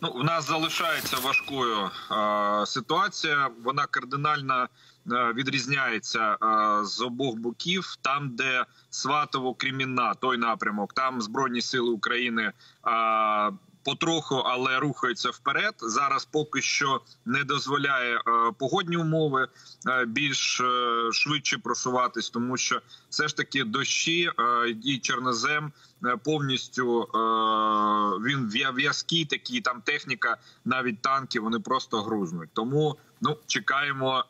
Ну, в нас залишається важкою е, ситуація. Вона кардинально е, відрізняється е, з обох боків. Там, де Сватово, Кремінна, той напрямок, там Збройні Сили України. Потроху, але рухаються вперед. Зараз поки що не дозволяє е, погодні умови е, більш е, швидше просуватись, тому що все ж таки дощі і чорнозем повністю він в'я- в'язкий такий, там техніка, навіть танки, вони просто грузнуть. Тому ну чекаємо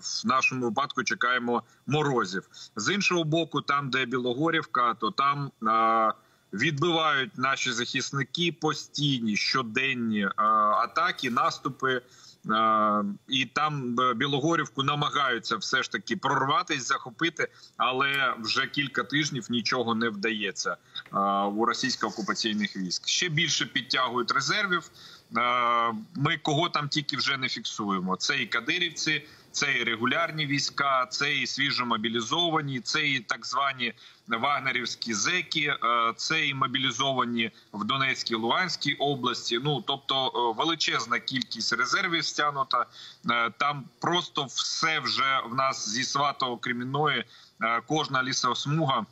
в нашому випадку. Чекаємо морозів. З іншого боку, там, де Білогорівка, то там. Відбивають наші захисники постійні щоденні е, атаки, наступи, е, і там е, Білогорівку намагаються все ж таки прорватися, захопити, але вже кілька тижнів нічого не вдається у російсько-окупаційних військ. Ще більше підтягують резервів. Е, Ми кого там тільки вже не фіксуємо. Це і кадирівці, це і регулярні війська, це і свіжомобілізовані, це і так звані вагнерівські зеки, е, це і мобілізовані в Донецькій Луганській області. Ну тобто е, величезна кількість резервів стягнута. Там просто все вже в нас зі сватого Кремінної, е, кожна лісова смуга.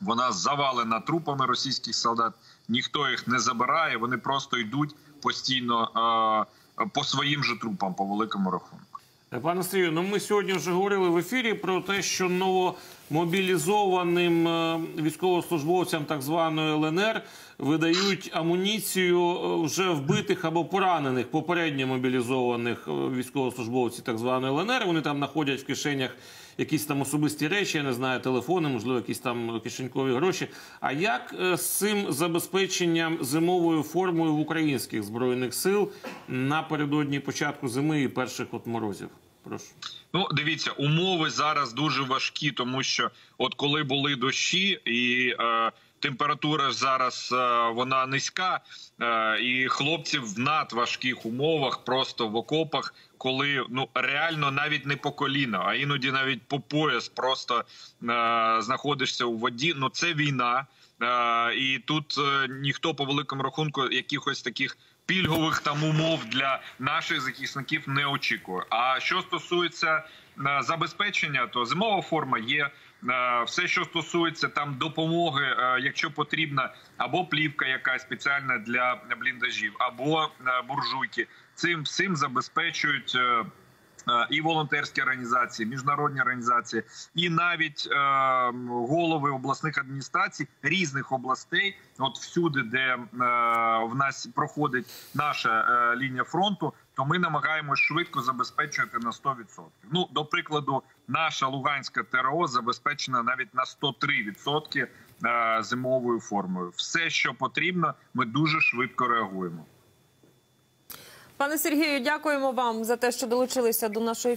Вона завалена трупами російських солдат. Ніхто їх не забирає. Вони просто йдуть постійно е, по своїм же трупам, по великому рахунку. Пане Сергію, ну ми сьогодні вже говорили в ефірі про те, що новомобілізованим е, військовослужбовцям так званої ЛНР видають амуніцію е, вже вбитих або поранених попередньо мобілізованих е, військовослужбовців так званої ЛНР. Вони там знаходять в кишенях якісь там особисті речі, я не знаю, телефони, можливо, якісь там кишенькові гроші. А як е, з цим забезпеченням зимовою формою в українських збройних сил напередодні початку зими і перших от морозів? Прошу. Ну, дивіться, умови зараз дуже важкі, тому що от коли були дощі і е, температура зараз е, вона низька, е, і хлопці в надважких умовах, просто в окопах, коли ну реально навіть не по коліна, а іноді навіть по пояс просто е, знаходишся у воді. Ну це війна. І тут ніхто по великому рахунку якихось таких пільгових там умов для наших захисників не очікує. А що стосується забезпечення, то зимова форма є. Е, Все, що стосується там допомоги, е, якщо потрібна, або плівка, якась спеціальна для бліндажів, або е, буржуйки, цим всім забезпечують. Е, І волонтерські організації, міжнародні організації, і навіть е, голови обласних адміністрацій різних областей, от всюди, де е, в нас проходить наша лінія фронту, то ми намагаємося швидко забезпечувати на 100%. Ну, до прикладу, наша Луганська ТРО забезпечена навіть на 103% е, зимовою формою. Все, що потрібно, ми дуже швидко реагуємо. Пане Сергію, дякуємо вам за те, що долучилися до нашої